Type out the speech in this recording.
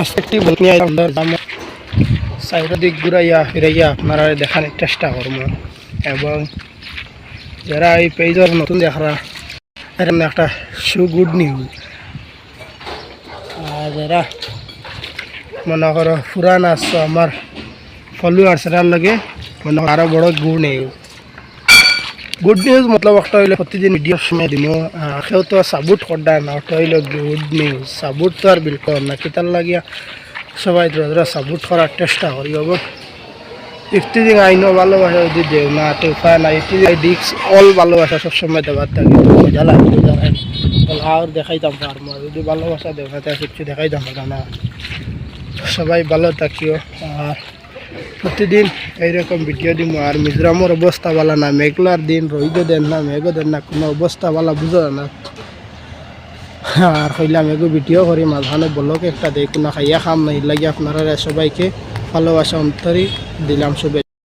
আজকে বল নিয়ে আইলাম দাম চারিদিক ঘুরাইয়া ফিরাইয়া আপনারা দেখানোর চেষ্টা করব। এবং যারা এই পেজের নতুন দেখরা এরকম একটা সু গুড নিউজ। আর যারা মনে করো পুরান আসছো আমার ফলোয়ার্সরার লগে মনে করো বড় গুড নিউজ গুড নিউজ মতলব একটা হইলে প্রতিদিন ভিডিও সময় দিব কেউ তো সাবুট করডা না ওটা হইল গুড নিউজ সাবুট তো আর বিলকুল না কিতার লাগিয়া সবাই ধরে ধরে সাবুট করার চেষ্টা করি হব ইফতিদিন আইনও ভালোবাসা যদি দেও না তো উপায় নাই ইফতিদিন ডিক্স অল ভালোবাসা সবসময় দেওয়ার থাকে মজা লাগে বুঝা নাই আর দেখাইতাম পারব যদি ভালোবাসা দেও না তাহলে কিছু দেখাইতাম না সবাই ভালো থাকিও আর প্রতিদিন এইরকম ভিডিও দিব আর মিজোরামের অবস্থা ভালো না, মেঘলার দিন, রোহিত দেন না মেঘ দেন না, কোনো অবস্থা ভালো বুঝো না। আর হইলাম এগো ভিডিও করি, মাঝখানে বলক একটা দেয় কোনো খাইয়া খাম না লাগে আপনারা সবাইকে ভালোবাসা অন্তরই দিলাম, শুভেচ্ছা।